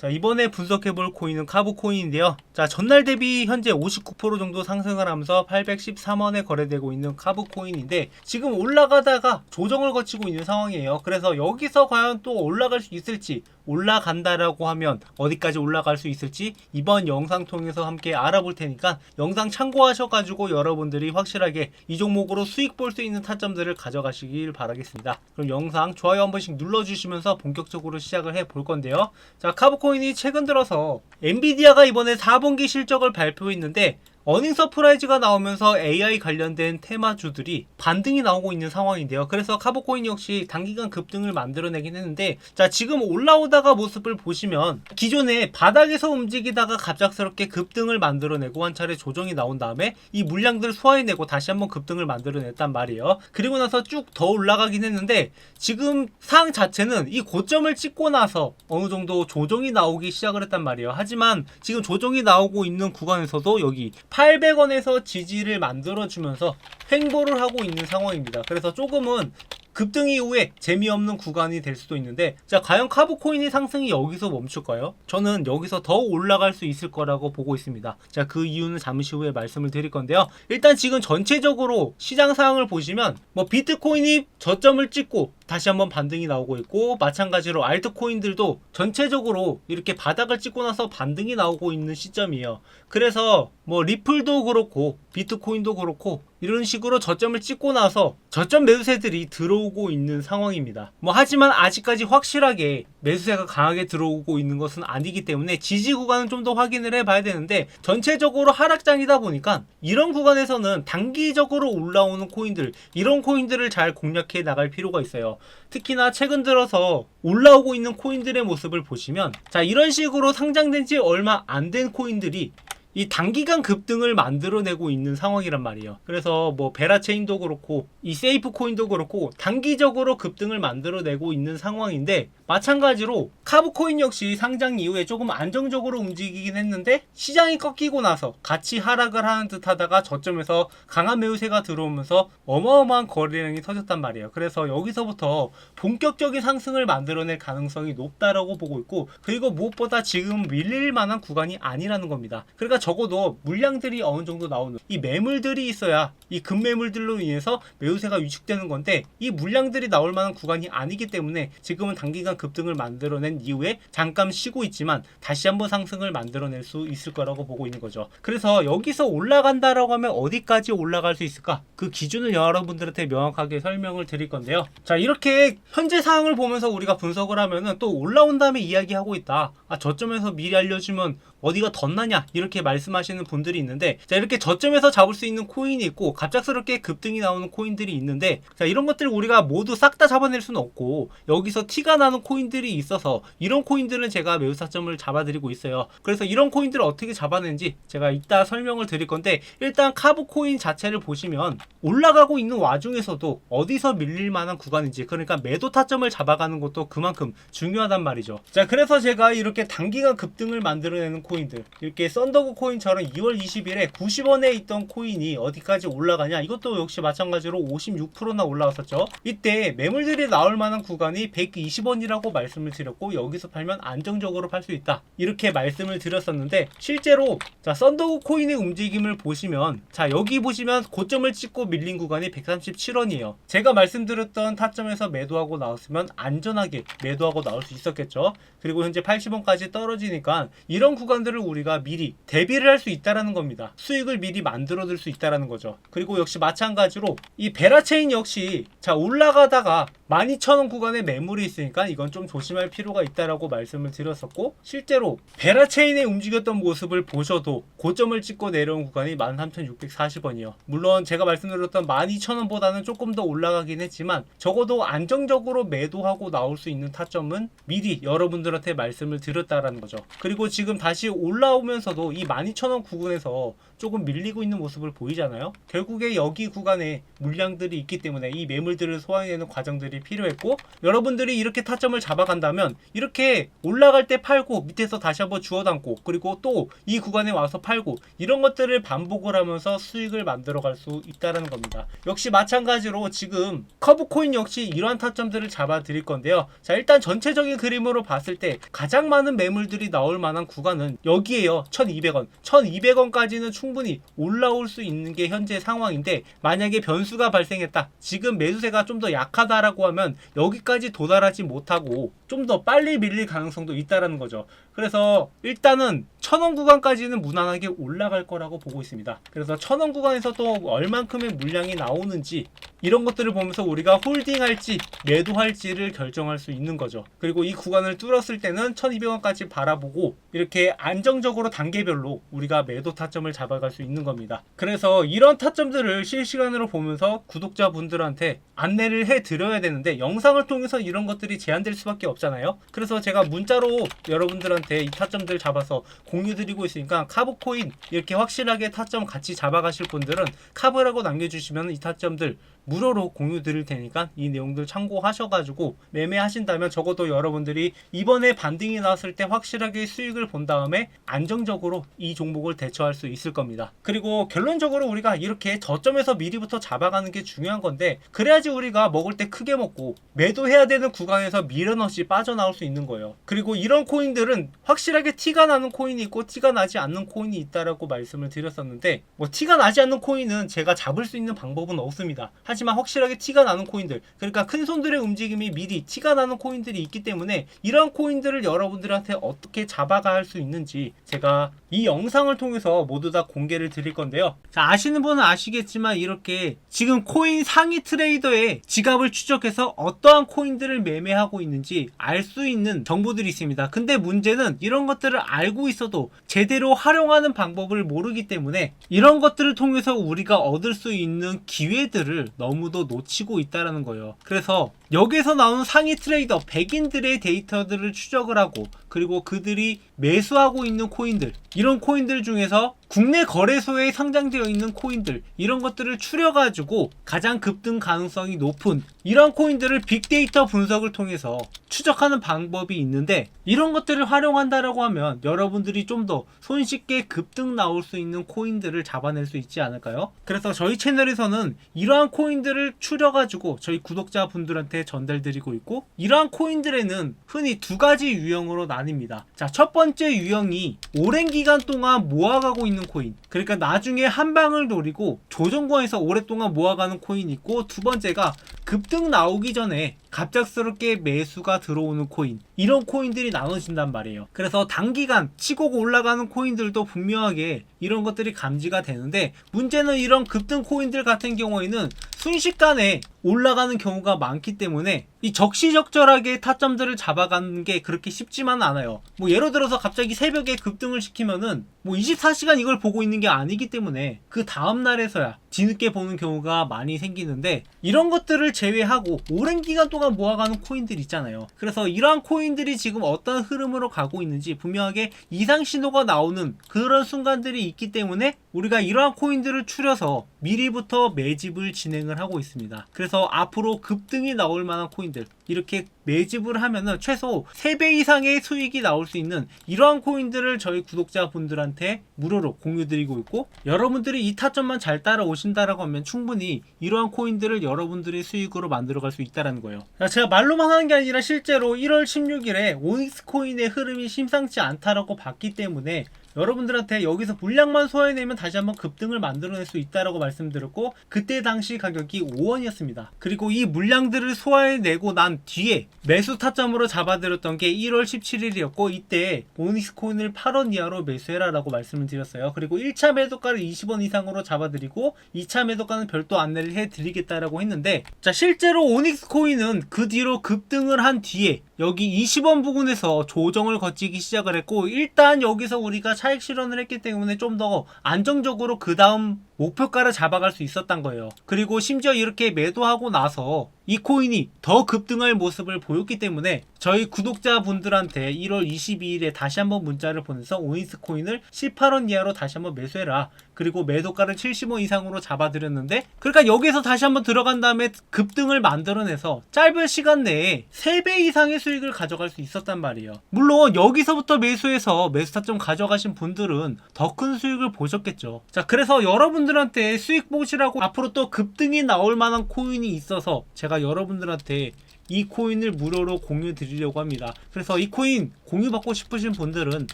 자, 이번에 분석해볼 코인은 카브 코인인데요. 자, 전날 대비 현재 59% 정도 상승을 하면서 813원에 거래되고 있는 카브 코인인데 지금 올라가다가 조정을 거치고 있는 상황이에요. 그래서 여기서 과연 또 올라갈 수 있을지 올라간다라고 하면 어디까지 올라갈 수 있을지 이번 영상 통해서 함께 알아볼 테니까 영상 참고하셔가지고 여러분들이 확실하게 이 종목으로 수익 볼 수 있는 타점들을 가져가시길 바라겠습니다. 그럼 영상 좋아요 한 번씩 눌러주시면서 본격적으로 시작을 해 볼 건데요. 자, 카브코인 이 최근 들어서 엔비디아가 이번에 4분기 실적을 발표했는데 어닝 서프라이즈가 나오면서 AI 관련된 테마주들이 반등이 나오고 있는 상황인데요. 그래서 카보코인 역시 단기간 급등을 만들어내긴 했는데 자 지금 올라오다가 모습을 보시면 기존에 바닥에서 움직이다가 갑작스럽게 급등을 만들어내고 한 차례 조정이 나온 다음에 이 물량들을 소화해내고 다시 한번 급등을 만들어냈단 말이에요. 그리고 나서 쭉 더 올라가긴 했는데 지금 상 자체는 이 고점을 찍고 나서 어느 정도 조정이 나오기 시작을 했단 말이에요. 하지만 지금 조정이 나오고 있는 구간에서도 여기 800원에서 지지를 만들어주면서 횡보를 하고 있는 상황입니다. 그래서 조금은 급등 이후에 재미없는 구간이 될 수도 있는데 자 과연 카브코인의 상승이 여기서 멈출까요? 저는 여기서 더 올라갈 수 있을 거라고 보고 있습니다. 자 그 이유는 잠시 후에 말씀을 드릴 건데요. 일단 지금 전체적으로 시장 상황을 보시면 뭐 비트코인이 저점을 찍고 다시 한번 반등이 나오고 있고 마찬가지로 알트코인들도 전체적으로 이렇게 바닥을 찍고 나서 반등이 나오고 있는 시점이에요. 그래서 뭐 리플도 그렇고 비트코인도 그렇고 이런 식으로 저점을 찍고 나서 저점 매수세들이 들어오고 있는 상황입니다. 뭐 하지만 아직까지 확실하게 매수세가 강하게 들어오고 있는 것은 아니기 때문에 지지 구간은 좀 더 확인을 해봐야 되는데 전체적으로 하락장이다 보니까 이런 구간에서는 단기적으로 올라오는 코인들 이런 코인들을 잘 공략해 나갈 필요가 있어요. 특히나 최근 들어서 올라오고 있는 코인들의 모습을 보시면 자 이런 식으로 상장된 지 얼마 안 된 코인들이 이 단기간 급등을 만들어내고 있는 상황이란 말이에요. 그래서 뭐 베라체인도 그렇고 이 세이프 코인도 그렇고 단기적으로 급등을 만들어내고 있는 상황인데 마찬가지로 카브 코인 역시 상장 이후에 조금 안정적으로 움직이긴 했는데 시장이 꺾이고 나서 같이 하락을 하는 듯 하다가 저점에서 강한 매우세가 들어오면서 어마어마한 거래량이 터졌단 말이에요. 그래서 여기서부터 본격적인 상승을 만들어낼 가능성이 높다라고 보고 있고 그리고 무엇보다 지금 밀릴 만한 구간이 아니라는 겁니다. 그러니까 적어도 물량들이 어느 정도 나오는 이 매물들이 있어야 이 급매물들로 인해서 매우세가 위축되는 건데 이 물량들이 나올 만한 구간이 아니기 때문에 지금은 단기간 급등을 만들어낸 이후에 잠깐 쉬고 있지만 다시 한번 상승을 만들어낼 수 있을 거라고 보고 있는 거죠. 그래서 여기서 올라간다라고 하면 어디까지 올라갈 수 있을까? 그 기준을 여러분들한테 명확하게 설명을 드릴 건데요. 자, 이렇게 현재 상황을 보면서 우리가 분석을 하면은 또 올라온 다음에 이야기하고 있다. 아, 저점에서 미리 알려주면 어디가 덧나냐 이렇게 말씀하시는 분들이 있는데 자 이렇게 저점에서 잡을 수 있는 코인이 있고 갑작스럽게 급등이 나오는 코인들이 있는데 자 이런 것들을 우리가 모두 싹 다 잡아낼 수는 없고 여기서 티가 나는 코인들이 있어서 이런 코인들은 제가 매우 사점을 잡아드리고 있어요. 그래서 이런 코인들을 어떻게 잡아낸지 제가 이따 설명을 드릴 건데 일단 카브 코인 자체를 보시면 올라가고 있는 와중에서도 어디서 밀릴 만한 구간인지 그러니까 매도 타점을 잡아가는 것도 그만큼 중요하단 말이죠. 자 그래서 제가 이렇게 단기간 급등을 만들어내는 코인들 이렇게 썬더그 코인처럼 2월 20일에 90원에 있던 코인이 어디까지 올라 가냐? 이것도 역시 마찬가지로 56%나 올라왔었죠. 이때 매물들이 나올 만한 구간이 120원이라고 말씀을 드렸고 여기서 팔면 안정적으로 팔 수 있다. 이렇게 말씀을 드렸었는데 실제로 자 썬더그 코인의 움직임을 보시면 자 여기 보시면 고점을 찍고 밀린 구간이 137원이에요. 제가 말씀드렸던 타점에서 매도하고 나왔으면 안전하게 매도하고 나올 수 있었겠죠. 그리고 현재 80원까지 떨어지니까 이런 구간들을 우리가 미리 대비를 할 수 있다라는 겁니다. 수익을 미리 만들어 둘 수 있다라는 거죠. 그리고 역시 마찬가지로 이 베라체인 역시 자 올라가다가 12,000원 구간에 매물이 있으니까 이건 좀 조심할 필요가 있다라고 말씀을 드렸었고 실제로 베라체인의 움직였던 모습을 보셔도 고점을 찍고 내려온 구간이 13,640원이요. 물론 제가 말씀드렸던 12,000원보다는 조금 더 올라가긴 했지만 적어도 안정적으로 매도하고 나올 수 있는 타점은 미리 여러분들한테 말씀을 드렸다라는 거죠. 그리고 지금 다시 올라오면서도 이 12,000원 구간에서 조금 밀리고 있는 모습을 보이잖아요. 결국 결국에 여기 구간에 물량들이 있기 때문에 이 매물들을 소화해내는 과정들이 필요했고 여러분들이 이렇게 타점을 잡아간다면 이렇게 올라갈 때 팔고 밑에서 다시 한번 주워 담고 그리고 또 이 구간에 와서 팔고 이런 것들을 반복을 하면서 수익을 만들어 갈 수 있다는 겁니다. 역시 마찬가지로 지금 커브 코인 역시 이러한 타점들을 잡아 드릴 건데요. 자, 일단 전체적인 그림으로 봤을 때 가장 많은 매물들이 나올 만한 구간은 여기에요. 1200원. 1200원까지는 충분히 올라올 수 있는 게 현재 상황인데 만약에 변수가 발생했다. 지금 매수세가 좀 더 약하다라고 하면 여기까지 도달하지 못하고 좀 더 빨리 밀릴 가능성도 있다라는 거죠. 그래서 일단은 천원 구간까지는 무난하게 올라갈 거라고 보고 있습니다. 그래서 천원 구간에서 또 얼만큼의 물량이 나오는지 이런 것들을 보면서 우리가 홀딩할지 매도할지를 결정할 수 있는 거죠. 그리고 이 구간을 뚫었을 때는 1200원까지 바라보고 이렇게 안정적으로 단계별로 우리가 매도 타점을 잡아갈 수 있는 겁니다. 그래서 이런 타점들을 실시간으로 보면서 구독자분들한테 안내를 해 드려야 되는데 영상을 통해서 이런 것들이 제한될 수밖에 없잖아요. 그래서 제가 문자로 여러분들한테 이 타점들 잡아서 공유 드리고 있으니까 카브코인 이렇게 확실하게 타점 같이 잡아가실 분들은 카브라고 남겨주시면 이 타점들 무료로 공유 드릴 테니까 이 내용들 참고하셔가지고 매매하신다면 적어도 여러분들이 이번에 반등이 나왔을 때 확실하게 수익을 본 다음에 안정적으로 이 종목을 대처할 수 있을 겁니다. 그리고 결론적으로 우리가 이렇게 저점에서 미리부터 잡아가는 게 중요한 건데 그래야지 우리가 먹을 때 크게 먹고 매도해야 되는 구간에서 미련 없이 빠져나올 수 있는 거예요. 그리고 이런 코인들은 확실하게 티가 나는 코인이 있고 티가 나지 않는 코인이 있다라고 말씀을 드렸었는데 뭐 티가 나지 않는 코인은 제가 잡을 수 있는 방법은 없습니다. 하지만 확실하게 티가 나는 코인들 그러니까 큰 손들의 움직임이 미리 티가 나는 코인들이 있기 때문에 이런 코인들을 여러분들한테 어떻게 잡아갈 수 있는지 제가 이 영상을 통해서 모두 다 공개를 드릴 건데요. 자, 아시는 분은 아시겠지만 이렇게 지금 코인 상위 트레이더의 지갑을 추적해서 어떠한 코인들을 매매하고 있는지 알 수 있는 정보들이 있습니다. 근데 문제는 이런 것들을 알고 있어도 제대로 활용하는 방법을 모르기 때문에 이런 것들을 통해서 우리가 얻을 수 있는 기회들을 너무도 놓치고 있다라는 거예요. 그래서 여기서 나오는 상위 트레이더 백인들의 데이터들을 추적을 하고 그리고 그들이 매수하고 있는 코인들 이런 코인들 중에서 국내 거래소에 상장되어 있는 코인들 이런 것들을 추려가지고 가장 급등 가능성이 높은 이런 코인들을 빅데이터 분석을 통해서 추적하는 방법이 있는데 이런 것들을 활용한다라고 하면 여러분들이 좀 더 손쉽게 급등 나올 수 있는 코인들을 잡아낼 수 있지 않을까요? 그래서 저희 채널에서는 이러한 코인들을 추려가지고 저희 구독자분들한테 전달드리고 있고 이러한 코인들에는 흔히 두 가지 유형으로 나뉩니다. 자, 첫 번째 유형이 오랜 기간 동안 모아가고 있는 코인. 그러니까 나중에 한 방을 노리고 조정권에서 오랫동안 모아가는 코인이 있고 두 번째가 급등 나오기 전에 갑작스럽게 매수가 들어오는 코인 이런 코인들이 나눠진단 말이에요. 그래서 단기간 치고 올라가는 코인들도 분명하게 이런 것들이 감지가 되는데 문제는 이런 급등 코인들 같은 경우에는 순식간에 올라가는 경우가 많기 때문에 이 적시적절하게 타점들을 잡아가는 게 그렇게 쉽지만 않아요. 뭐 예를 들어서 갑자기 새벽에 급등을 시키면은 뭐 24시간 이걸 보고 있는 게 아니기 때문에 그 다음 날에서야 뒤늦게 보는 경우가 많이 생기는데 이런 것들을 제외하고 오랜 기간 동안 모아가는 코인들 있잖아요. 그래서 이러한 코인들이 지금 어떤 흐름으로 가고 있는지 분명하게 이상 신호가 나오는 그런 순간들이 있기 때문에 우리가 이러한 코인들을 추려서 미리부터 매집을 진행을 하고 있습니다. 그래서 앞으로 급등이 나올 만한 코인들 이렇게 매집을 하면은 최소 3배 이상의 수익이 나올 수 있는 이러한 코인들을 저희 구독자분들한테 무료로 공유드리고 있고 여러분들이 이 타점만 잘 따라오신다라고 하면 충분히 이러한 코인들을 여러분들의 수익으로 만들어갈 수 있다는 거예요. 자, 제가 말로만 하는 게 아니라 실제로 1월 16일에 오닉스 코인의 흐름이 심상치 않다라고 봤기 때문에 여러분들한테 여기서 물량만 소화해내면 다시 한번 급등을 만들어낼 수 있다라고 말씀드렸고 그때 당시 가격이 5원이었습니다. 그리고 이 물량들을 소화해내고 난 뒤에 매수 타점으로 잡아드렸던 게 1월 17일이었고 이때 오닉스 코인을 8원 이하로 매수해라라고 말씀을 드렸어요. 그리고 1차 매도가를 20원 이상으로 잡아드리고 2차 매도가는 별도 안내를 해드리겠다라고 했는데 자 실제로 오닉스 코인은 그 뒤로 급등을 한 뒤에 여기 20원 부근에서 조정을 거치기 시작을 했고 일단 여기서 우리가 차익 실현을 했기 때문에 좀 더 안정적으로 그 다음 목표가를 잡아갈 수 있었던 거예요. 그리고 심지어 이렇게 매도하고 나서 이 코인이 더 급등할 모습을 보였기 때문에 저희 구독자분들한테 1월 22일에 다시 한번 문자를 보내서 오인스 코인을 18원 이하로 다시 한번 매수해라. 그리고 매도가를 70원 이상으로 잡아드렸는데 그러니까 여기서 다시 한번 들어간 다음에 급등을 만들어내서 짧은 시간 내에 3배 이상의 수 익을 가져갈 수 있었단 말이에요. 물론 여기서부터 매수해서 매수타점 가져가신 분들은 더 큰 수익을 보셨겠죠. 자, 그래서 여러분들한테 수익 보시라고 앞으로 또 급등이 나올 만한 코인이 있어서 제가 여러분들한테 이 코인을 무료로 공유 드리려고 합니다. 그래서 이 코인 공유받고 싶으신 분들은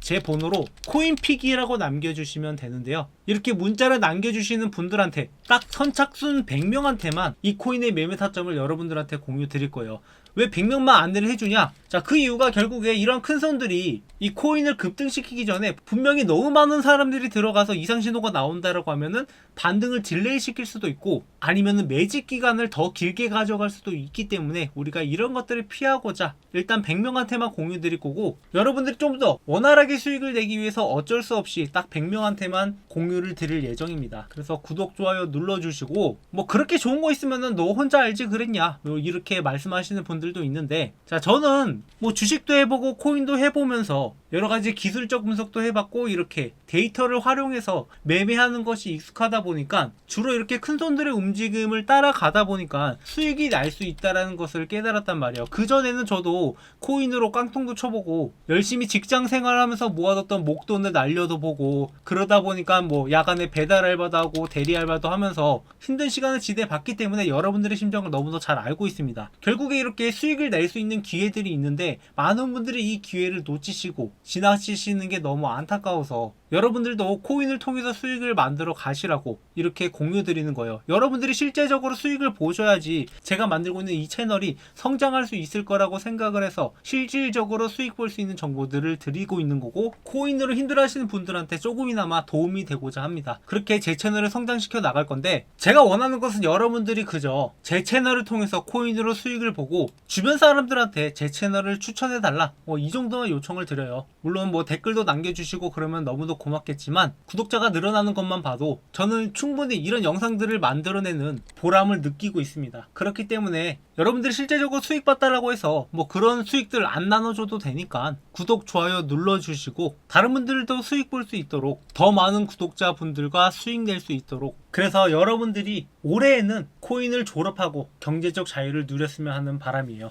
제 번호로 코인픽이라고 남겨주시면 되는데요. 이렇게 문자를 남겨주시는 분들한테 딱 선착순 100명한테만 이 코인의 매매 타점을 여러분들한테 공유 드릴 거예요. 왜 100명만 안내를 해주냐? 자, 그 이유가 결국에 이런 큰 손들이 이 코인을 급등시키기 전에 분명히 너무 많은 사람들이 들어가서 이상 신호가 나온다라고 하면은 반등을 딜레이 시킬 수도 있고 아니면은 매직 기간을 더 길게 가져갈 수도 있기 때문에 우리가 이런 것들을 피하고자 일단 100명한테만 공유 드릴 거고 여러분들이 좀 더 원활하게 수익을 내기 위해서 어쩔 수 없이 딱 100명한테만 공유를 드릴 예정입니다. 그래서 구독, 좋아요 눌러주시고 뭐 그렇게 좋은 거 있으면은 너 혼자 알지 그랬냐 뭐 이렇게 말씀하시는 분들 도 있는데 자 저는 뭐 주식도 해보고 코인도 해보면서 여러 가지 기술적 분석도 해봤고 이렇게 데이터를 활용해서 매매하는 것이 익숙하다 보니까 주로 이렇게 큰 손들의 움직임을 따라가다 보니까 수익이 날 수 있다라는 것을 깨달았단 말이에요. 그 전에는 저도 코인으로 깡통도 쳐보고 열심히 직장 생활하면서 모아뒀던 목돈을 날려도 보고 그러다 보니까 뭐 야간에 배달 알바도 하고 대리 알바도 하면서 힘든 시간을 지내봤기 때문에 여러분들의 심정을 너무도 잘 알고 있습니다. 결국에 이렇게 수익을 낼 수 있는 기회들이 있는데 많은 분들이 이 기회를 놓치시고 지나치시는 게 너무 안타까워서 여러분들도 코인을 통해서 수익을 만들어 가시라고 이렇게 공유 드리는 거예요. 여러분들이 실제적으로 수익을 보셔야지 제가 만들고 있는 이 채널이 성장할 수 있을 거라고 생각을 해서 실질적으로 수익 볼 수 있는 정보들을 드리고 있는 거고 코인으로 힘들어 하시는 분들한테 조금이나마 도움이 되고자 합니다. 그렇게 제 채널을 성장시켜 나갈 건데 제가 원하는 것은 여러분들이 그저 제 채널을 통해서 코인으로 수익을 보고 주변 사람들한테 제 채널을 추천해 달라 뭐 이 정도만 요청을 드려요. 물론 뭐 댓글도 남겨주시고 그러면 너무도 고맙겠지만 구독자가 늘어나는 것만 봐도 저는 충분히 이런 영상들을 만들어내는 보람을 느끼고 있습니다. 그렇기 때문에 여러분들이 실제적으로 수익 봤다라고 해서 뭐 그런 수익들 안 나눠줘도 되니까 구독 좋아요 눌러주시고 다른 분들도 수익 볼 수 있도록 더 많은 구독자분들과 수익 낼 수 있도록 그래서 여러분들이 올해에는 코인을 졸업하고 경제적 자유를 누렸으면 하는 바람이에요.